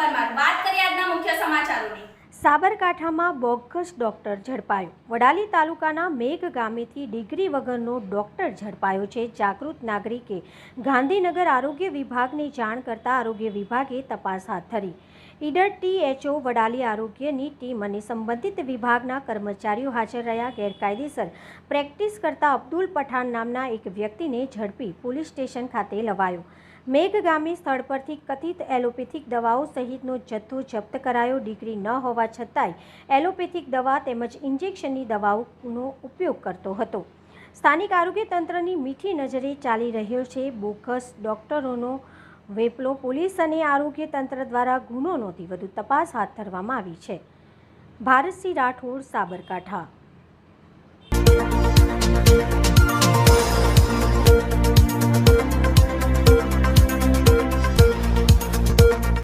પરમાર વાત કરીએ આજના મુખ્ય સમાચારોની. સાબરકાંઠામાં બોગસ ડોક્ટર ઝડપાયો. વડાલી તાલુકાના મેઘ ગામેથી ડિગ્રી વગરનો ડોક્ટર ઝડપાયો છે. જાગૃત નાગરિકે ગાંધીનગર આરોગ્ય વિભાગની જાણ કરતા આરોગ્ય વિભાગે તપાસ હાથ ધરી. ઈડર ટીએચઓ વડાલી આરોગ્યની ટીમ અને સંબંધિત વિભાગના કર્મચારીઓ હાજર રહ્યા. ગેરકાયદેસર પ્રેક્ટિસ કરતા અબ્દુલ પઠાણ નામના એક વ્યક્તિને ઝડપી પોલીસ સ્ટેશન ખાતે લવાયો. મેઘ ગામે સ્થળ પરથી કથિત એલોપેથિક દવાઓ સહિતનો જથ્થો જપ્ત કરાયો. ડિગ્રી ન હોવા છતાંય એલોપેથિક દવા તેમજ ઇન્જેક્શનની દવાઓનો ઉપયોગ કરતો હતો. સ્થાનિક આરોગ્ય તંત્રની મીઠી નજરે ચાલી રહ્યો છે બોગસ ડોક્ટરોનો વેપલો. પોલીસ અને આરોગ્ય તંત્ર દ્વારા ગુનો નોંધી વધુ તપાસ હાથ ધરવામાં આવી છે. ભારતસિંહ રાઠોડ, સાબરકાંઠા.